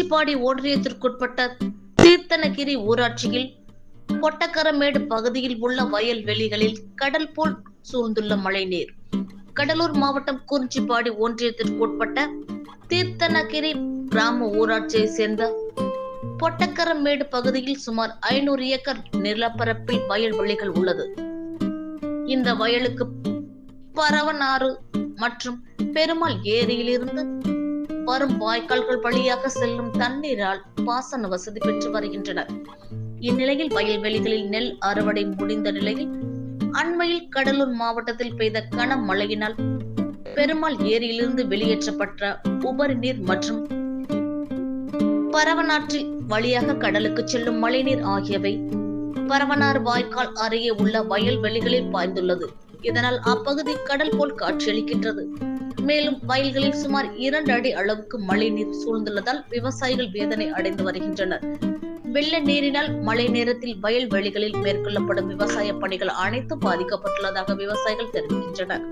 காஞ்சிபாடி ஒன்றியத்திற்குட்பட்ட தீர்த்தனகிரி ஊராட்சியில் கொட்டக்கரமேடு பகுதியில் உள்ள வயல் வெளிகளில் கடல் போல் சூழ்ந்துள்ள மழைநீர். கடலூர் மாவட்டம் குறிஞ்சிப்பாடி ஒன்றியத்திற்குட்பட்ட தீர்த்தனகிரி கிராம ஊராட்சியை சேர்ந்த பொட்டக்கரமேடு பகுதியில் சுமார் ஐநூறு ஏக்கர் நிலப்பரப்பில் வயல் வெளிகள் உள்ளது. இந்த வயலுக்கு பரவனாறு மற்றும் பெருமாள் ஏரியிலிருந்து வரும் வாய்க்கால்கள் வழியாக செல்லும் தண்ணீரால் பாசன வசதி பெற்று வருகின்றனர். இந்நிலையில் வயல்வெளிகளில் நெல் அறுவடை முடிந்த நிலையில் அண்மையில் கடலூர் மாவட்டத்தில் பெய்த கனமழையினால் பெருமாள் ஏரியிலிருந்து வெளியேற்றப்பட்ட உபரி நீர் மற்றும் பரவனாற்றில் வழியாக கடலுக்கு செல்லும் மழைநீர் ஆகியவை பரவனார் வாய்க்கால் அருகே உள்ள வயல்வெளிகளில் பாய்ந்துள்ளது. இதனால் அப்பகுதி கடல் போல் காட்சியளிக்கின்றது. மேலும் வயல்களில் சுமார் இரண்டு அடி அளவுக்கு மழைநீர் சூழ்ந்துள்ளதால் விவசாயிகள் வேதனை அடைந்து வருகின்றனர். வெள்ள நீரினால் மழை நேரத்தில் வயல் வழிகளில் மேற்கொள்ளப்படும் விவசாய பணிகள் அனைத்தும் பாதிக்கப்பட்டுள்ளதாக விவசாயிகள் தெரிவிக்கின்றனர்.